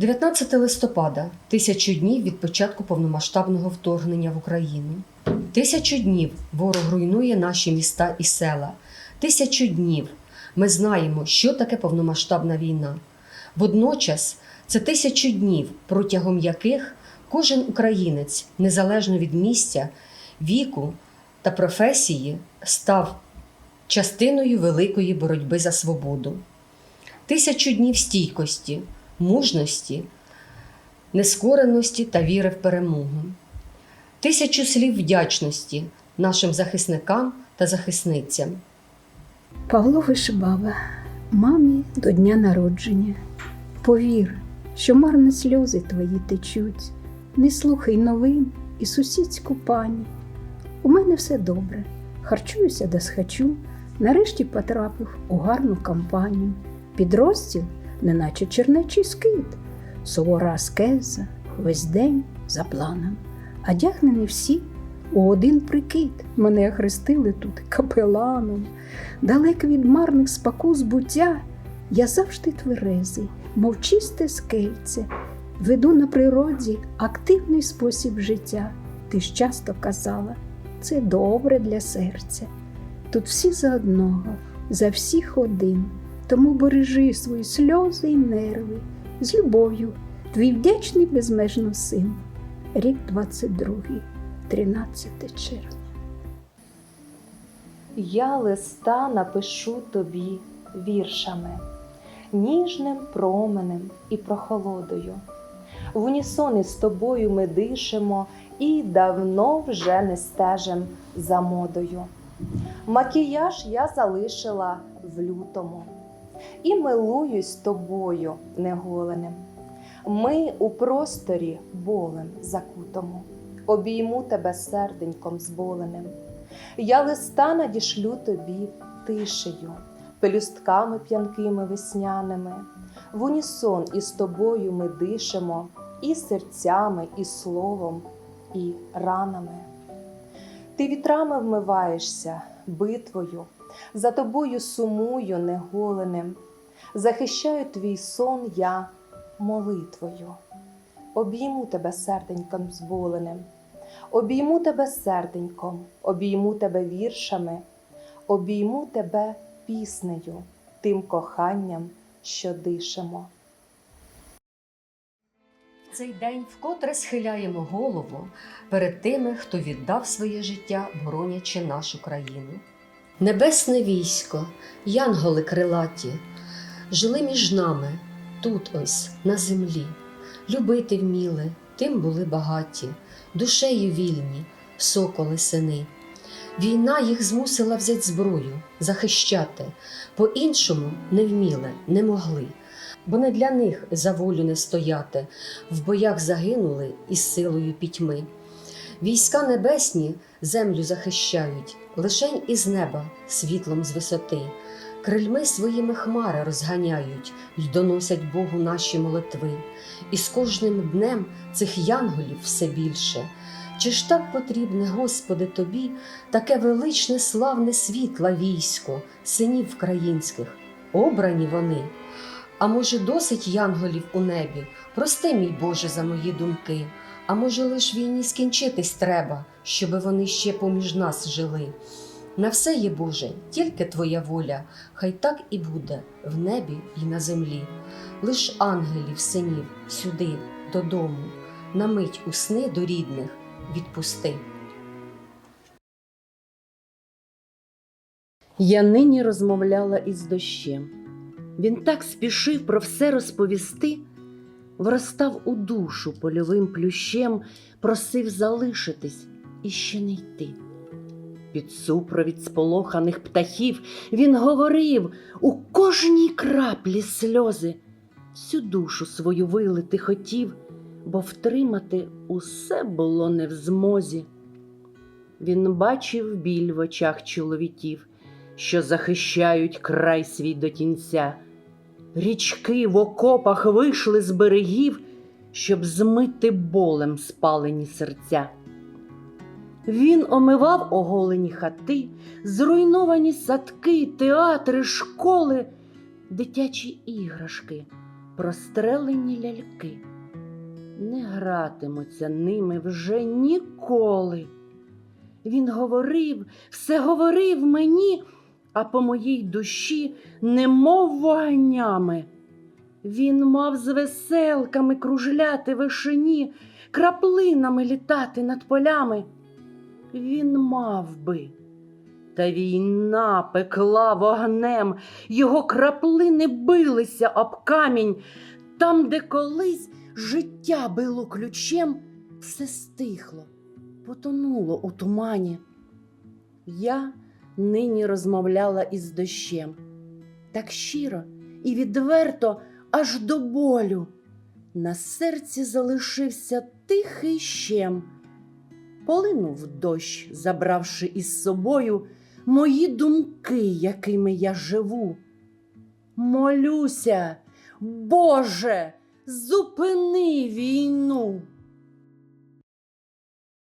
19 листопада тисячу днів від початку повномасштабного вторгнення в Україну. Тисячу днів ворог руйнує наші міста і села. Тисячу днів ми знаємо, що таке повномасштабна війна. Водночас це тисячу днів, протягом яких кожен українець, незалежно від місця, віку та професії, став частиною великої боротьби за свободу. Тисячу днів стійкості, мужності, нескореності та віри в перемогу. Тисячу слів вдячності нашим захисникам та захисницям. Павло Вишибава, мамі до дня народження. Повір, що марно сльози твої течуть, не слухай новин і сусідську пані. У мене все добре, харчуюся де схочу, нарешті потрапив у гарну компанію. Підрозділ, неначе чернечий скит, сувора аскеза, весь день за планом. Одягнені всі у один прикид. Мене хрестили тут капеланом. Далек від марних спокус буття, я завжди тверезий, мов чисте скельце, веду на природі активний спосіб життя. Ти ж часто казала, це добре для серця. Тут всі за одного, за всіх один, тому бережи свої сльози й нерви з любов'ю, твій вдячний безмежно син. Рік 22, 13 червня. Я листа напишу тобі віршами, ніжним променем і прохолодою. В унісони з тобою ми дишемо і давно вже не стежим за модою. Макіяж я залишила в лютому і милуюсь тобою неголеним. Ми у просторі болем закутому, обійму тебе серденьком зболеним. Я листа надішлю тобі тишею, пелюстками п'янкими весняними. В унісон із тобою ми дишемо і серцями, і словом, і ранами. Ти вітрами вмиваєшся битвою, за тобою сумую неголеним, захищаю твій сон я молитвою, обійму тебе серденьком зболеним. Обійму тебе серденьком, обійму тебе віршами, обійму тебе піснею, тим коханням, що дишемо. Цей день вкотре схиляємо голову перед тими, хто віддав своє життя, боронячи нашу країну. Небесне військо, янголи крилаті, жили між нами тут ось на землі. Любити вміли, тим були багаті, душею вільні, соколи сини. Війна їх змусила взять зброю, захищати, по-іншому не вміли, не могли, бо не для них за волю не стояти, в боях загинули із силою пітьми. Війська небесні землю захищають, лишень із неба світлом з висоти. Крильми своїми хмари розганяють й доносять Богу наші молитви. І з кожним днем цих янголів все більше. Чи ж так потрібне, Господи, тобі, таке величне, славне світло військо, синів українських, обрані вони? А може, досить янголів у небі? Прости, мій Боже, за мої думки. А може, лиш війні скінчитись треба, щоби вони ще поміж нас жили. На все є Боже, тільки Твоя воля, хай так і буде в небі і на землі. Лиш ангелів, синів, сюди, додому, на мить у сни до рідних відпусти. Я нині розмовляла із дощем. Він так спішив про все розповісти, вростав у душу польовим плющем, просив залишитись і ще не йти. Під супровід сполоханих птахів він говорив у кожній краплі сльози, всю душу свою вилити хотів, бо втримати усе було не в змозі. Він бачив біль в очах чоловіків, що захищають край свій до кінця. Річки в окопах вийшли з берегів, щоб змити болем спалені серця. Він омивав оголені хати, зруйновані садки, театри, школи, дитячі іграшки, прострелені ляльки. Не гратимуться ними вже ніколи. Він говорив, все говорив мені, а по моїй душі, немов вогнями. Він мав з веселками кружляти вишені, краплинами літати над полями. Він мав би. Та війна пекла вогнем, його краплини билися об камінь. Там, де колись життя било ключем, все стихло, потонуло у тумані. Я нині розмовляла із дощем, так щиро і відверто, аж до болю. На серці залишився тихий щем. Полинув дощ, забравши із собою мої думки, якими я живу. Молюся, Боже, зупини війну.